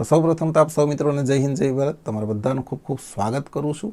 તો સૌપ્રથમ તો આપ સૌ મિત્રોને જય હિન્દ, જય ભારત. તમારા બધાનું ખૂબ ખૂબ સ્વાગત કરું છું.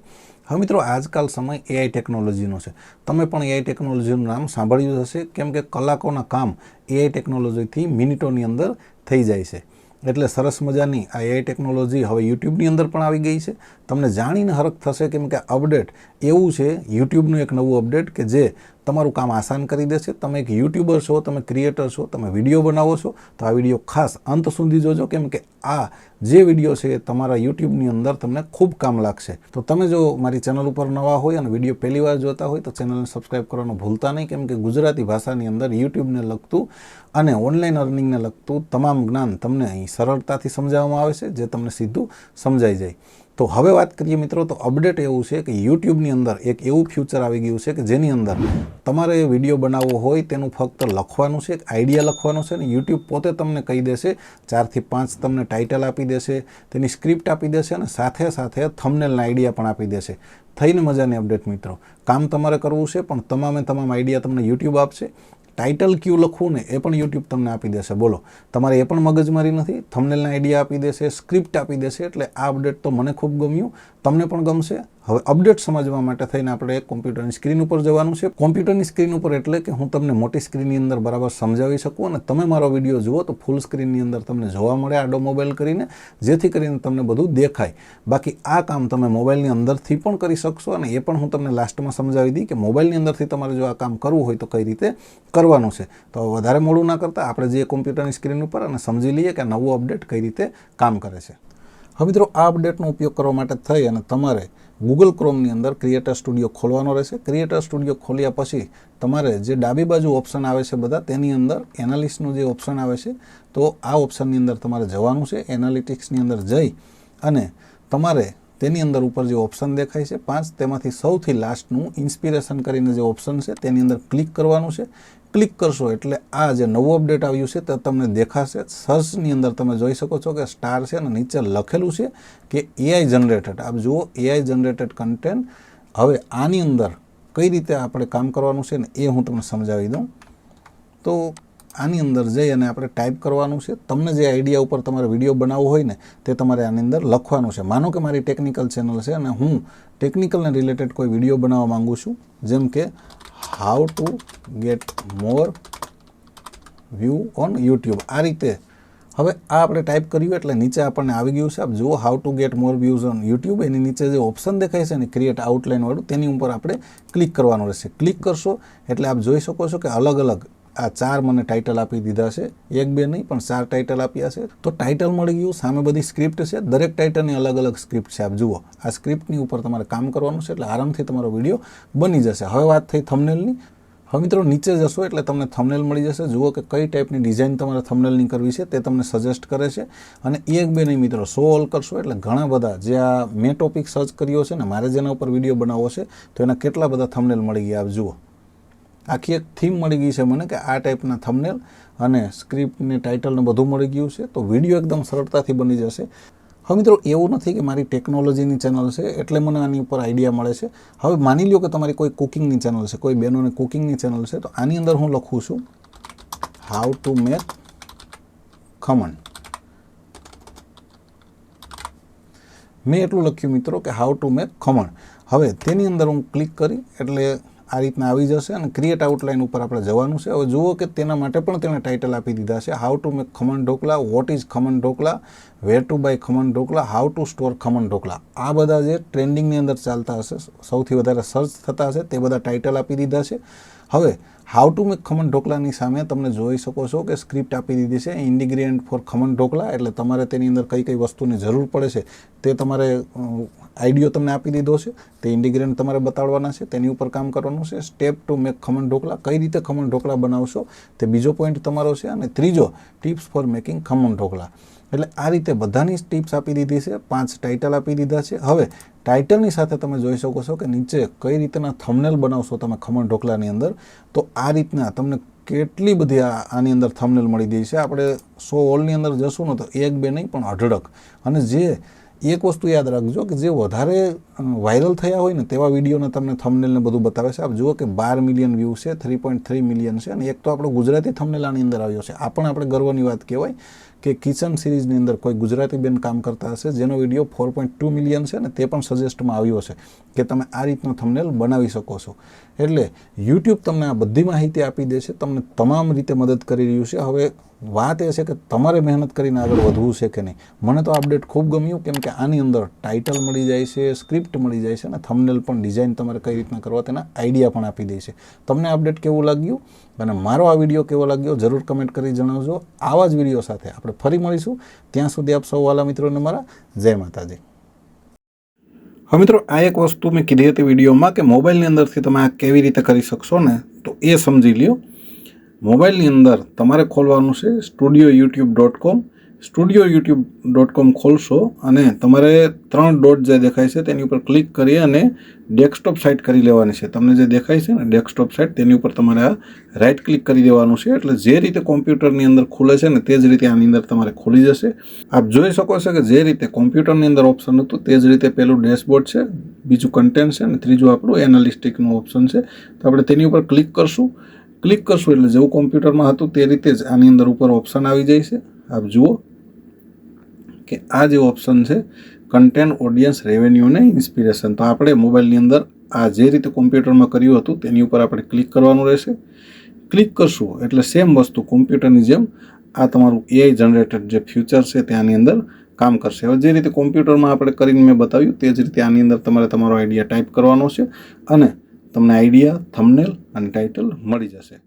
હવે મિત્રો, આજકાલ સમય એઆઈ ટેકનોલોજીનો છે. તમે પણ એઆઈ ટેકનોલોજીનું નામ સાંભળ્યું હશે, કેમ કે કલાકોના કામ એઆઈ ટેકનોલોજીથી મિનિટોની અંદર થઈ જાય છે. એટલે સરસ મજાની આ એઆઈ ટેકનોલોજી હવે યુટ્યુબની અંદર પણ આવી ગઈ છે. તમને જાણીને હરખ થશે, કેમ કે અપડેટ એવું છે, યુટ્યુબનું એક નવું અપડેટ કે જે તમારું કામ આસાન કરી દેશે. તમે એક યુટ્યુબર છો, તમે ક્રિએટર છો, તમે વીડિયો બનાવો છો, તો આ વીડિયો ખાસ અંત સુધી જોજો. કેમ કે આ જે વીડિયો છે એ તમારા યુટ્યુબની અંદર તમને ખૂબ કામ લાગશે. તો તમે જો મારી ચેનલ ઉપર નવા હોય અને વીડિયો પહેલી વાર જોતા હોય, તો ચેનલને સબસ્ક્રાઈબ કરવાનું ભૂલતા નહીં. કેમ કે ગુજરાતી ભાષાની અંદર યુટ્યુબને લગતું અને ઓનલાઈન અર્નિંગને લગતું તમામ જ્ઞાન તમને અહીં સરળતાથી સમજાવવામાં આવે છે, જે તમને સીધું સમજાઈ જાય. તો હવે વાત કરીએ મિત્રો, તો અપડેટ એવું છે કે યુટ્યુબની અંદર એક એવું ફ્યુચર આવી ગયું છે કે જેની અંદર તમારે વીડિયો બનાવવો હોય તેનું ફક્ત લખવાનું છે, એક આઈડિયા લખવાનો છે ને યુટ્યુબ પોતે તમને કહી દેશે, ચારથી પાંચ તમને ટાઇટલ આપી દેશે, તેની સ્ક્રિપ્ટ આપી દેશે અને સાથે સાથે થમનેલના આઈડિયા પણ આપી દેશે. થઈને મજાની અપડેટ મિત્રો. કામ તમારે કરવું છે, પણ તમામે તમામ આઈડિયા તમને યુટ્યુબ આપશે. ટાઇટલ ક્યુ લખવું ને એ પણ યુટ્યુબ તમને આપી દેશે. બોલો, તમારે એ પણ મગજમારી નથી થમનેલના આઈડિયા આપી દેશે સ્ક્રિપ્ટ આપી દેશે, એટલે આ અપડેટ તો મને ખૂબ ગમ્યું. તમને પણ ગમશે. હવે અપડેટ સમજવા માટે થઈને આપણે કોમ્પ્યુટરની સ્ક્રીન ઉપર જવાનું છે. કોમ્પ્યુટરની સ્ક્રીન ઉપર એટલે કે હું તમને મોટી સ્ક્રીનની અંદર બરાબર સમજાવી શકું અને તમે મારો વીડિયો જુઓ તો ફૂલ સ્ક્રીનની અંદર તમને જોવા મળે આડો મોબાઈલ કરીને, જેથી કરીને તમને બધું દેખાય. બાકી આ કામ તમે મોબાઈલની અંદરથી પણ કરી શકશો અને એ પણ હું તમને લાસ્ટમાં સમજાવી દઈ કે મોબાઈલની અંદરથી તમારે જો આ કામ કરવું હોય તો કઈ રીતે કરવાનું છે. તો વધારે મોડું ના કરતાં આપણે જે કોમ્પ્યુટરની સ્ક્રીન ઉપર અને સમજી લઈએ કે નવું અપડેટ કઈ રીતે કામ કરે છે. હવે મિત્રો આ અપડેટનો ઉપયોગ કરવા માટે થઈ અને તમારે ગૂગલ ક્રોમની અંદર ક્રિએટર સ્ટુડિયો ખોલવાનો રહેશે. ક્રિએટર સ્ટુડિયો ખોલ્યા પછી તમારે જે ડાબી બાજુ ઓપ્શન આવે છે બધા, તેની અંદર એનાલિસ્ટનું જે ઓપ્શન આવે છે, તો આ ઓપ્શનની અંદર તમારે જવાનું છે એનાલિટિક્સની અંદર જઈ અને તમારે તેની અંદર ઉપર જે ઓપ્શન દેખાય છે, પાંચ, તેમાંથી સૌથી લાસ્ટનું ઇન્સ્પિરેશન કરીને જે ઓપ્શન છે, તેની અંદર ક્લિક કરવાનું છે. ક્લિક કરશો એટલે આ જે નવું અપડેટ આવ્યું છે, તે તમને દેખાશે. સર્ચની અંદર તમે જોઈ શકો છો કે સ્ટાર છે અને નીચે લખેલું છે કે એઆઈ જનરેટેડ આપ જુઓ એઆઈ જનરેટેડ કન્ટેન્ટ હવે આની અંદર કઈ રીતે આપણે કામ કરવાનું છે ને એ હું તમને સમજાવી દઉં. તો આની અંદર જઈ અને આપણે ટાઈપ કરવાનું છે. તમને જે આઈડિયા ઉપર તમારે વીડિયો બનાવવો હોય ને, તે તમારે આની અંદર લખવાનું છે. માનો કે મારી ટેકનિકલ ચેનલ છે અને હું ટેકનિકલને રિલેટેડ કોઈ વીડિયો બનાવવા માગું છું, જેમ કે how to get more view on YouTube આ રીતે હવે આ આપણે ટાઈપ કર્યું એટલે નીચે આપણને આવી ગયું છે. આપ જુઓ how to get more views on YouTube એની નીચે જે ઓપ્શન દેખાય છે ને ક્રિએટ આઉટલાઇનવાળું તેની ઉપર આપણે ક્લિક કરવાનું રહેશે. ક્લિક કરશો એટલે આપ જોઈ શકો છો કે અલગ અલગ આ ચાર મને ટાઇટલ આપી દીધા છે. એક બે નહીં, પણ ચાર ટાઇટલ આપ્યા છે. તો ટાઇટલ મળી ગયું, સામે બધી સ્ક્રિપ્ટ છે. દરેક ટાઇટલની અલગ અલગ સ્ક્રિપ્ટ છે. આપ જુઓ, આ સ્ક્રિપ્ટની ઉપર તમારે કામ કરવાનું છે, એટલે આરામથી તમારો વીડિયો બની જશે. હવે વાત થઈ થમનેલની હવે મિત્રો નીચે જશો, એટલે તમને થમનેલ મળી જશે. જુઓ કે કઈ ટાઈપની ડિઝાઇન તમારે થમનેલની કરવી છે, તે તમને સજેસ્ટ કરે છે. અને એક બે નહીં, મિત્રો સો ઓલ કરશો, એટલે ઘણા બધા જે આ મેં ટોપિક સર્ચ કર્યો છે ને, મારે જેના ઉપર વીડિયો બનાવવો છે, તો એના કેટલા બધા થમનેલ મળી ગયા, આપ જુઓ. આખી એક થીમ મળી ગઈ છે મને કે આ ટાઈપના થમનેલ અને સ્ક્રિપ્ટને ટાઇટલને બધું મળી ગયું છે. તો વીડિયો એકદમ સરળતાથી બની જશે. હવે મિત્રો, એવું નથી કે મારી ટેકનોલોજીની ચેનલ છે, એટલે મને આની ઉપર આઈડિયા મળે છે. હવે માની લો કે તમારી કોઈ કુકિંગની ચેનલ છે, કોઈ બહેનોની કુકિંગની ચેનલ છે, તો આની અંદર હું લખું છું હાઉ ટુ મેક ખમણ. મેં એટલું લખ્યું મિત્રો કે હાઉ ટુ મેક ખમણ. હવે તેની અંદર હું ક્લિક કરી, એટલે આ રીતના આવી જશે અને ક્રિએટ આઉટલાઇન ઉપર આપણે જવાનું છે. હવે જુઓ કે તેના માટે પણ તેણે ટાઇટલ આપી દીધા છે. How to make khaman dhokla what is khaman dhokla where to buy khaman dhokla how to store khaman dhokla. આ બધા જે ટ્રેન્ડિંગની અંદર ચાલતા હશે, સૌથી વધારે સર્ચ થતા હશે, તે બધા ટાઇટલ આપી દીધા છે. હવે હાઉ ટુ મેક ખમણ ઢોકલાની સામે તમે જોઈ શકો છો કે સ્ક્રિપ્ટ આપી દીધી છે ઇન્ડિગ્રિયન્ટ ફોર ખમણ ઢોકલા, એટલે તમારે તેની અંદર કઈ કઈ વસ્તુની જરૂર પડે છે, તે તમારે આઈડિયો તમને આપી દીધો છે, તે ઇન્ડિગ્રેન્ટ તમારે બતાડવાના છે, તેની ઉપર કામ કરવાનું છે step to make khaman dhokla, કઈ રીતે ખમણ ઢોકળા બનાવશો, તે બીજો પોઈન્ટ તમારો છે, અને ત્રીજો tips for making khaman dhokla. એટલે આ રીતે બધાની ટિપ્સ આપી દીધી છે, પાંચ ટાઇટલ આપી દીધા છે. હવે ટાઇટલની સાથે તમે જોઈ શકો છો કે નીચે કઈ રીતના થમનેલ બનાવશો તમે ખમણ ઢોકલાની અંદર, તો આ રીતના તમને કેટલી બધી આની અંદર થમનેલ મળી ગઈ છે. આપણે સો ઓલની અંદર જશું ને તો એક બે નહીં, પણ અઢળક. અને જે, એક વસ્તુ યાદ રાખજો કે જે વધારે વાયરલ થયા હોય ને તેવા વિડીયોને તમને થમનેલને બધું બતાવે છે. આપ જુઓ કે બાર મિલિયન વ્યૂ છે થ્રી પોઈન્ટ થ્રી મિલિયન છે અને એક તો આપણો ગુજરાતી થમનેલ આની અંદર આવ્યો છે. આ પણ આપણે ગર્વની વાત કહેવાય કે કિચન સિરીઝની અંદર કોઈ ગુજરાતી બેન કામ કરતા હશે, જેનો video four point two million છે ને, તે પણ સજેસ્ટમાં આવ્યો છે કે તમે આ રીતનો થંબનેલ બનાવી શકો છો. એટલે યુટ્યુબ તમને આ બધી માહિતી આપી દે છે, તમને તમામ રીતે મદદ કરી રહ્યું છે. હવે વાત એ છે કે તમારે મહેનત કરીને આગળ વધવું છે કે નહીં? મને તો અપડેટ ખૂબ ગમ્યું, કેમ કે આની અંદર ટાઇટલ મળી જાય છે સ્ક્રિપ્ટ મળી જાય છે અને થંબનેલ પણ ડિઝાઇન તમારે કઈ રીતના કરવા તેના આઈડિયા પણ આપી દે છે. તમને અપડેટ કેવું લાગ્યું? અને મારો આ વીડિયો કેવો લાગ્યો જરૂર કમેન્ટ કરી જણાવજો. આવા જ વીડિયો સાથે આપણે ફરી મળીશું. ત્યાં સુધી આપ સૌ વાલા મિત્રોને મારા જય માતાજી. હવે મિત્રો, આ એક વસ્તુ મેં કીધી હતી વિડીયોમાં કે મોબાઈલની અંદરથી તમે આ કેવી રીતે કરી શકશો ને, તો એ સમજી લ્યો. મોબાઈલની અંદર તમારે ખોલવાનું છે studio YouTube dot com studio YouTube dot com ખોલશો અને તમારે ત્રણ ડોટ જે દેખાય છે તેની ઉપર ક્લિક કરી અને ડેસ્કટોપ સાઇટ કરી લેવાની છે. તમને જે દેખાય છે ને ડેસ્કટોપ સાઇટ, તેની ઉપર તમારે આ રાઇટ ક્લિક કરી દેવાનું છે. એટલે જે રીતે કોમ્પ્યુટરની અંદર ખુલે છે ને તે જ રીતે આની અંદર તમારે ખુલી જશે. આપ જોઈ શકો છો કે જે રીતે કોમ્પ્યુટરની અંદર ઓપ્શન હતું તે જ રીતે પેલું ડેશબોર્ડ છે, બીજું કન્ટેન્ટ છે અને ત્રીજું આપણું એનાલિસ્ટિકનું ઓપ્શન છે. તો આપણે તેની ઉપર ક્લિક કરશું. ક્લિક કરશું એટલે જેવું કોમ્પ્યુટરમાં હતું તે રીતે જ આની અંદર ઉપર ઓપ્શન આવી જાય છે. આપ જુઓ. કે આ જે ઓપ્શન છે કન્ટેન્ટ ઓડિયન્સ રેવન્યુને ઇન્સ્પિરેશન તો આપણે મોબાઈલની અંદર આ જે રીતે કોમ્પ્યુટરમાં કર્યું હતું, તેની ઉપર આપણે ક્લિક કરવાનું રહેશે. ક્લિક કરશું, એટલે સેમ વસ્તુ કોમ્પ્યુટરની જેમ આ તમારું એઆઈ જનરેટેડ જે ફ્યુચર છે, ત્યાંની અંદર કામ કરશે. હવે જે રીતે કોમ્પ્યુટરમાં આપણે કરીને મેં બતાવ્યું, તે જ રીતે આની અંદર તમારે તમારો આઈડિયા ટાઈપ કરવાનો છે અને તમને આઈડિયા થમનેલ અને ટાઇટલ મળી જશે.